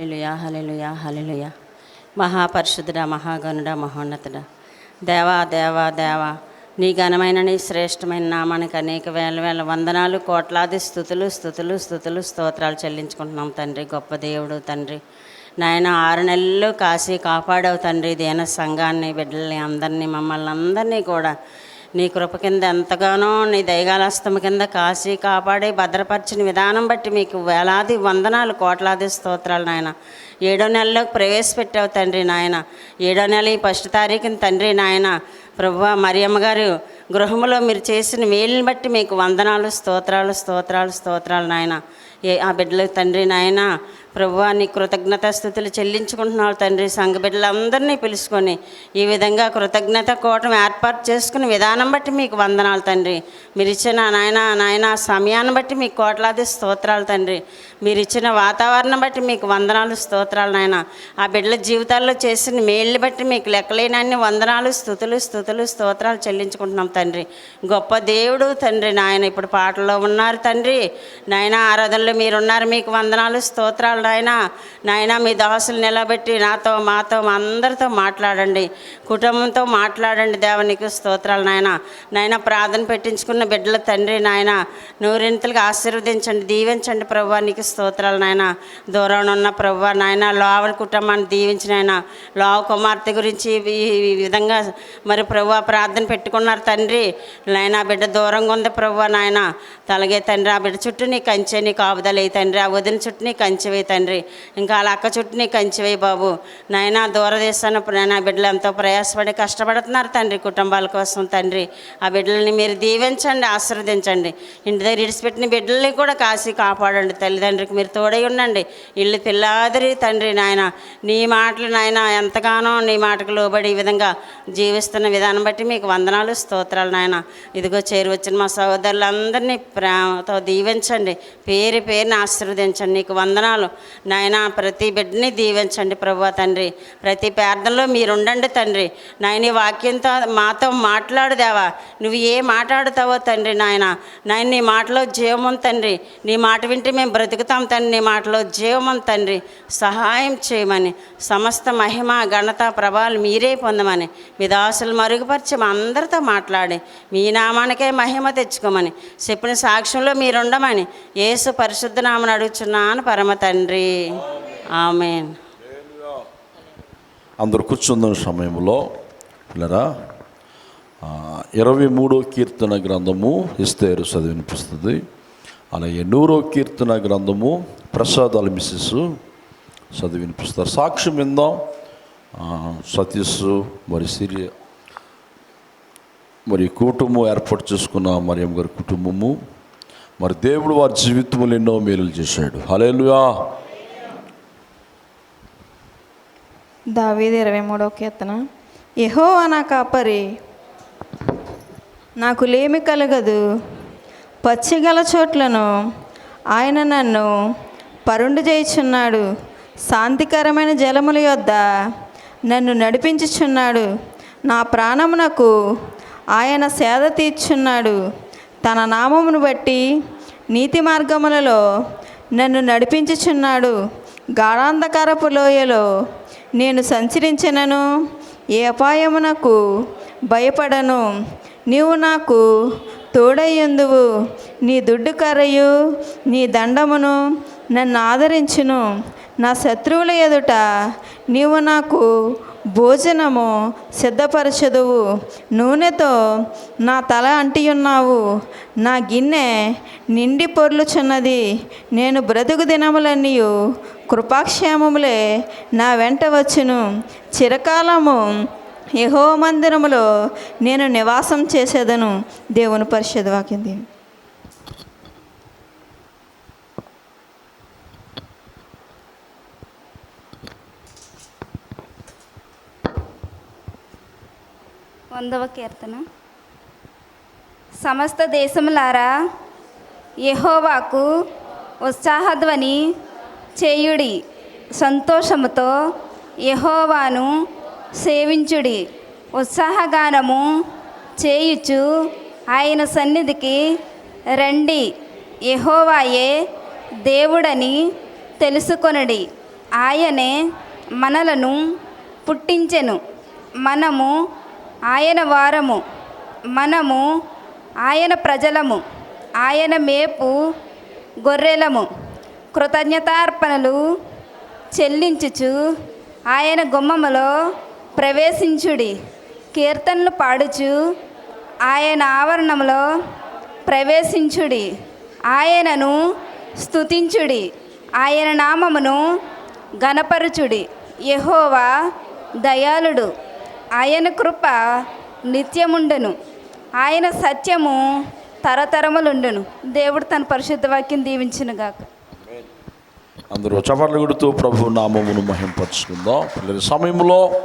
Hallelujah హలెలుయా hallelujah మహాపరిశుద్ధుడా మహాగనుడ మహోన్నతుడా. దేవా దేవా దేవా నీ ఘనమైన నీ శ్రేష్టమైన నామానికి అనేక వేల వేల వందనాలు కోట్లాది స్థుతులు స్థుతులు స్థుతులు స్తోత్రాలు చెల్లించుకుంటున్నాం తండ్రి. గొప్ప దేవుడు తండ్రి. నాయన ఆరు నెలలు కాసి కాపాడవు తండ్రి. దేన సంఘాన్ని బిడ్డల్ని అందరినీ మమ్మల్ని అందరినీ కూడా నీ కృప కింద ఎంతగానో నీ దయగాలస్తమ కింద కాసి కాపాడి భద్రపరిచిన విధానం బట్టి మీకు వేలాది వందనాలు కోట్లాది స్తోత్రాలు నాయన. ఏడో నెలలోకి ప్రవేశపెట్టావు తండ్రి నాయన. ఏడో నెల ఈ ఫస్ట్ తారీఖున తండ్రి నాయన. ప్రభు మరియమ్మ గారు గృహంలో మీరు చేసిన మేలుని బట్టి మీకు వందనాలు స్తోత్రాలు స్తోత్రాలు స్తోత్రాలు నాయన. ఏ ఆ బిడ్డలు తండ్రి నాయన ప్రభువా నీ కృతజ్ఞత చెల్లించుకుంటున్నావు తండ్రి. సంఘ బిడ్డలందరినీ పిలుచుకొని ఈ విధంగా కృతజ్ఞత కూటమి ఏర్పాటు చేసుకుని విధానం బట్టి మీకు వందనాలు తండ్రి. మీరు ఇచ్చిన నాయన నాయన సమయాన్ని బట్టి మీకు కోట్లాది స్తోత్రాలు తండ్రి. మీరు ఇచ్చిన వాతావరణం బట్టి మీకు వందనాలు స్తోత్రాలు నాయన. ఆ బిడ్డల జీవితాల్లో చేసిన మేళ్ళు బట్టి మీకు లెక్కలేనన్ని వందనాలు స్థుతులు స్థుతులు స్తోత్రాలు చెల్లించుకుంటున్నాం తండ్రి. గొప్ప దేవుడు తండ్రి నాయన. ఇప్పుడు పాటల్లో ఉన్నారు తండ్రి. నాయన ఆరాధనలో మీరున్నారు. మీకు వందనాలు స్తోత్రాలు నాయన నాయన మీ దాసులు నిలబెట్టి నాతో మాతో మా అందరితో మాట్లాడండి. కుటుంబంతో మాట్లాడండి దేవునికి స్తోత్రాలు నాయన. నాయన ప్రార్థన పెట్టించుకున్న బిడ్డల తండ్రి నాయన నూరింతలకు ఆశీర్వదించండి దీవించండి ప్రభు నీకు స్తోత్రాలు నాయన. దూరంలో ఉన్న ప్రభు నాయన లోవల కుటుంబాన్ని దీవించిన ఆయన లోవ కుమార్తె గురించి ఈ విధంగా మరి ప్రభు ప్రార్థన పెట్టుకున్నారు తండ్రి. నాయన బిడ్డ దూరంగా ఉంది ప్రభు నాయన. తలగే తండ్రి ఆ బిడ్డ చుట్టూ నీ కంచె నీ కాపుదల తండ్రి. ఆ వదిన చుట్టూ నీ కంచె తండ్రి. ఇంకా అలా అక్క చుట్టూ నీ కంచె బాబు. నాయన దూరదేశాన్ని నాయన బిడ్డలు ఎంతో ప్రయాసపడి కష్టపడుతున్నారు తండ్రి కుటుంబాల కోసం తండ్రి. ఆ బిడ్డలని మీరు దీవించండి ఆశీర్వదించండి. ఇంటి దగ్గర ఇడిచిపెట్టిన బిడ్డల్ని కూడా కాసి కాపాడండి తల్లిదండ్రికి మీరు తోడై ఉండండి. ఇల్లు పిల్లాదిరి తండ్రి నాయన. నీ మాటలు నాయన ఎంతగానో నీ మాటకు లోబడి ఈ విధంగా జీవిస్తున్న విధానం బట్టి మీకు వందనాలు స్తోత్రాలు నాయన. ఇదిగో చేరువచ్చిన మా సహోదరులందరినీ ప్రేమతో దీవించండి. పేరు పేరుని ఆశీర్వదించండి. నీకు వందనాలు నాయన ప్రతి బిడ్డని దీవించండి ప్రభు తండ్రి. ప్రతి ప్రార్థనలో మీరు ఉండండి తండ్రి. నాయన వాక్యంతో మాతో మాట్లాడుదేవా. నువ్వు ఏ మాట్లాడుతావో తండ్రి నాయన. నాయన నీ మాటలో జీవమం తండ్రి. నీ మాట వింటే మేము బ్రతుకుతాం తండ్రి. నీ మాటలో జీవమం తండ్రి. సహాయం చేయమని సమస్త మహిమ ఘనత ప్రభావాలు మీరే పొందమని మీ దాసులు మరుగుపరిచి మా అందరితో మాట్లాడి మీ నామానికే మహిమ తెచ్చుకోమని చెప్పిన సాక్ష్యంలో మీరుండమని యేసు పరిశుద్ధ నామని అడుగుచున్నాను పరమ తండ్రి. ఆమెన్. అందరు కూర్చున్న సమయంలో పిల్లరా ఇరవై మూడో కీర్తన గ్రంథము ఇస్తేరు చదివినిపిస్తుంది అలాగే నూరో కీర్తన గ్రంథము ప్రసాద్ అల్మిసిస్ చదివినిపిస్తారు సాక్ష్యం విందాం. సతీష్ మరి సిరి మరి కుటుంబం ఏర్పాటు చేసుకున్న మరియం గారి కుటుంబము. మరి దేవుడు వారి జీవితంలో ఎన్నో మేలులు చేశాడు. హలేలుయా దావీది ఇరవై మూడో కీర్తన. ఎహో నా కాపరి నాకు లేమి కలగదు. పచ్చిగల చోట్లను ఆయన నన్ను పరుండు చేయుచున్నాడు. శాంతికరమైన జలముల యొద్ద నన్ను నడిపించుచున్నాడు. నా ప్రాణమునకు ఆయన సేద తీర్చున్నాడు. తన నామమును బట్టి నీతి మార్గములలో నన్ను నడిపించుచున్నాడు. గాఢాంధకారపు లోయలో నేను సంచరించినను. ఏ అపాయమునకు భయపడను. నీవు నాకు తోడయ్యందువు. నీ దుడ్డు కర్రయు నీ దండమును నన్ను ఆదరించును. నా శత్రువుల ఎదుట నీవు నాకు భోజనము సిద్ధపరచదువు. నూనెతో నా తల అంటియున్నావు. నా గిన్నె నిండి పొర్లుచున్నది. నేను బ్రతుకు దినములన్నీ కృపాక్షేమములే నా వెంట వచ్చును. చిరకాలము యహో మందిరములో నేను నివాసం చేసేదను. దేవుని పరిషద్ వాకింది వందవ కీర్తన. సమస్త దేశములారా యహోవాకు ఉత్సాహధ్వని చేయుడి. సంతోషముతో యహోవాను సేవించుడి. ఉత్సాహగానము చేయుచు ఆయన సన్నిధికి రండి. యహోవాయే దేవుడని తెలుసుకొనడి. ఆయనే మనలను పుట్టించెను. మనము ఆయన వారము. మనము ఆయన ప్రజలము. ఆయన మేపు గొర్రెలము. కృతజ్ఞతార్పణలు చెల్లించుచు ఆయన గుమ్మములో ప్రవేశించుడి. కీర్తనలు పాడుచు ఆయన ఆవరణంలో ప్రవేశించుడి. ఆయనను స్తుతించుడి. ఆయన నామమును గణపరుచుడి యెహోవా దయాళుడు. ఆయన కృప నిత్యముండెను. ఆయన సత్యము తరతరములుండెను. దేవుడు తన పరిశుద్ధ వాక్యం దీవించునుగాక. అందరూ చపర్లు కొడుతూ ప్రభు నామమును మహింపరుచుకుందాం. పిల్లల సమయంలో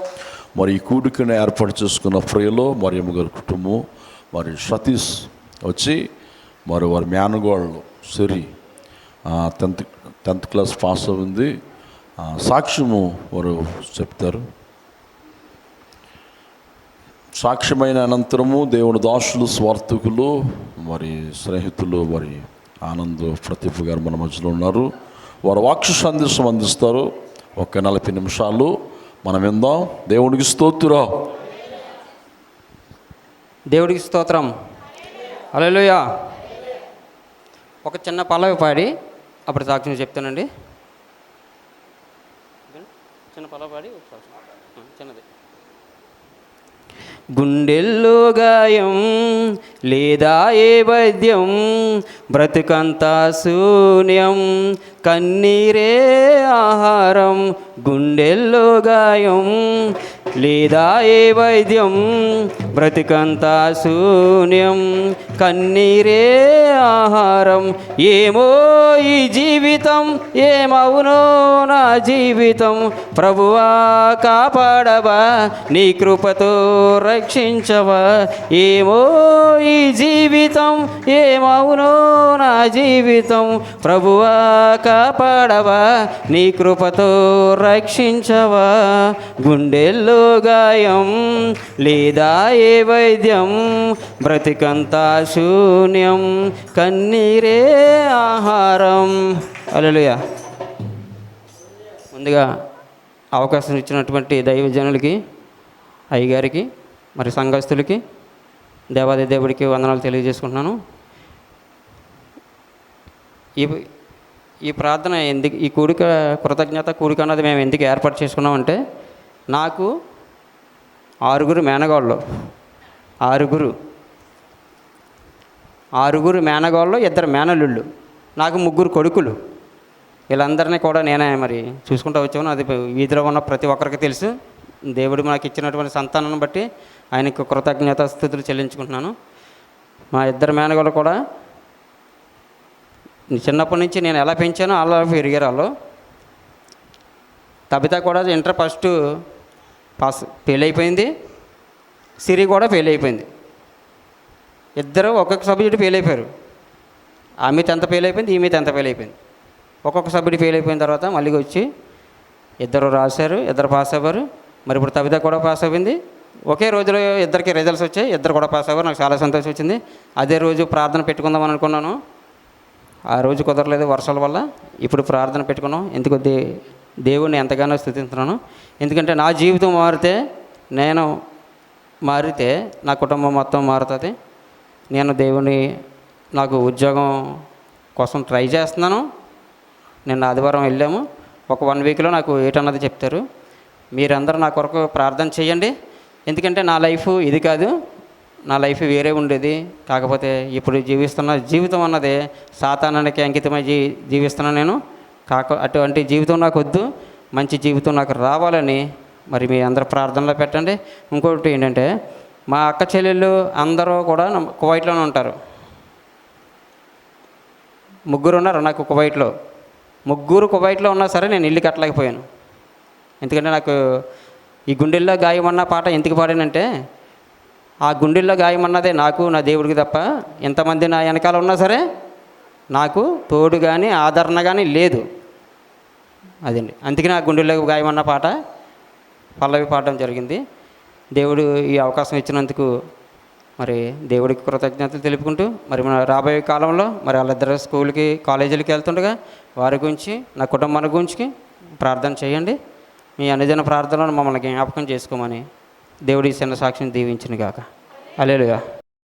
మరి కూడికను ఏర్పాటు చేసుకున్న ప్రియులు మరి గారి కుటుంబం మరి సతీష్ వచ్చి మరి వారి మేనగోళ్ళు Siri tenth tenth class pass అయింది. సాక్ష్యము వారు చెప్తారు. సాక్ష్యమైన అనంతరము దేవుని దాసులు స్వార్థకులు మరి స్నేహితులు మరి ఆనంద్ ప్రతిభ గారు మన మధ్యలో ఉన్నారు. వారు వాక్ష సందేశం అందిస్తారు. ఒక నలభై నిమిషాలు మనం విందాం. దేవునికి స్తోత్రం. దేవుడికి స్తోత్రం. అలెలుయా ఒక చిన్న పల్లవి పాడి. అప్పుడు సాక్ష్యం చెప్తానండి. చిన్న పల్లవి పాడి ఒక సాక్ష్యం. ఆ, చిన్నది గుండెల్లో గాయం లేదా ఏ వైద్యం? బ్రతుకంతా శూన్యం కన్నీరే ఆహారం గుండెల్లో గాయం. లేదా ఏ వైద్యం? బ్రతికంతా శూన్యం. కన్నీరే ఆహారం. ఏమో ఈ జీవితం? ఏమవునో నా జీవితం? ప్రభువా కాపాడవా. నీ కృపతో రక్షించవా. ఏమో ఈ జీవితం? ఏమవునో నా జీవితం? ప్రభువా కాపాడవా. నీ కృపతో రక్షించవా. గుండెల్లో గాయం లేదా ఏ వైద్యం? బ్రతికంతా శూన్యం కన్నీరే ఆహారం. అలలుయా ముందుగా అవకాశం ఇచ్చినటువంటి దైవజనులకి అయ్యగారికి మరి సంఘస్థులకి దేవాది దేవుడికి వందనాలు తెలియజేసుకుంటున్నాను. ఈ ఈ ప్రార్థన ఎందుకు ఈ కూడిక కృతజ్ఞత కూడిక అన్నది మేము ఎందుకు ఏర్పాటు చేసుకున్నామంటే నాకు ఆరుగురు మేనగాళ్ళు. ఆరుగురు. ఆరుగురు మేనగాళ్ళు ఇద్దరు మేనల్లుళ్ళు. నాకు ముగ్గురు కొడుకులు. వీళ్ళందరినీ కూడా నేనే మరి చూసుకుంటూ వచ్చాను. అది వీధిలో ఉన్న ప్రతి ఒక్కరికి తెలుసు. దేవుడు నాకు ఇచ్చినటువంటి సంతానాన్ని బట్టి ఆయనకు కృతజ్ఞత స్థుతులు చెల్లించుకుంటున్నాను. మా ఇద్దరు మేనగాళ్ళు కూడా చిన్నప్పటి నుంచి నేను ఎలా పెంచానో అలా పెరిగారు వాళ్ళు. తబిత కూడా ఇంటర్ ఫస్ట్ పాస్ ఫెయిల్ అయిపోయింది సిరి కూడా ఫెయిల్ అయిపోయింది ఇద్దరు ఒక్కొక్క సబ్జెక్టు ఫెయిల్ అయిపోయారు ఆమె టెన్త్ ఫెయిల్ అయిపోయింది ఈమె టెన్త్ ఫెయిల్ అయిపోయింది ఒక్కొక్క సబ్జెక్ట్ ఫెయిల్ అయిపోయిన తర్వాత మళ్ళీ వచ్చి ఇద్దరు రాశారు ఇద్దరు పాస్ అవ్వరు. మరి ఇప్పుడు తబిత కూడా పాస్ అయింది ఒకే రోజులో ఇద్దరికి రిజల్ట్స్ వచ్చాయి ఇద్దరు కూడా పాస్ అవ్వరు. నాకు చాలా సంతోషం వచ్చింది. అదే రోజు ప్రార్థన పెట్టుకుందాం అనుకున్నాను. ఆ రోజు కుదరలేదు వర్షాల వల్ల. ఇప్పుడు ప్రార్థన పెట్టుకున్నాం. ఎందుకు దేవుణ్ణి ఎంతగానో స్థుతిస్తున్నాను ఎందుకంటే నా జీవితం మారితే నేను మారితే నా కుటుంబం మొత్తం మారుతుంది. నేను దేవుని నాకు ఉద్యోగం కోసం ట్రై చేస్తున్నాను. నిన్న ఆదివారం వెళ్ళాము. ఒక వన్ వీక్లో నాకు ఏటన్నది చెప్తారు. మీరందరూ నా కొరకు ప్రార్థన చేయండి. ఎందుకంటే నా లైఫ్ ఇది కాదు. నా లైఫ్ వేరే ఉండేది. కాకపోతే ఇప్పుడు జీవిస్తున్న జీవితం అన్నది సాతానానికి అంకితమై జీ జీవిస్తున్నాను నేను. కాక అటువంటి జీవితం నాకు వద్దు మంచి జీవితం నాకు రావాలని మరి మీ అందరు ప్రార్థనలో పెట్టండి. ఇంకొకటి ఏంటంటే మా అక్క చెల్లెళ్ళు అందరూ కూడా కువైట్లోనే ఉంటారు. ముగ్గురు ఉన్నారు నాకు కువైట్లో. ముగ్గురు కువైట్లో ఉన్నా సరే నేను ఇల్లు కట్టలేకపోయాను. ఎందుకంటే నాకు ఈ గుండెల్లో గాయం అన్న పాట ఎందుకు పాడానంటే ఆ గుండెల్లో గాయం అన్నదే నాకు నా దేవుడికి తప్ప ఎంతమంది నా వెనకాల ఉన్నా సరే నాకు తోడు కానీ ఆదరణ కానీ లేదు. అదండి. అందుకే నా గుండెల్లో గాయమన్న పాట పల్లవి పాడడం జరిగింది. దేవుడు ఈ అవకాశం ఇచ్చినందుకు మరి దేవుడికి కృతజ్ఞతలు తెలుపుకుంటూ మరి మన రాబోయే కాలంలో మరి వాళ్ళిద్దరు స్కూల్కి కాలేజీలకి వెళ్తుండగా వారి గురించి నా కుటుంబాన్ని గురించి ప్రార్థన చేయండి. మీ అనుదిన ప్రార్థనలను మమ్మల్ని జ్ఞాపకం చేసుకోమని దేవుడి చిన్న సాక్షిని దీవించిన గాక అలేలుగా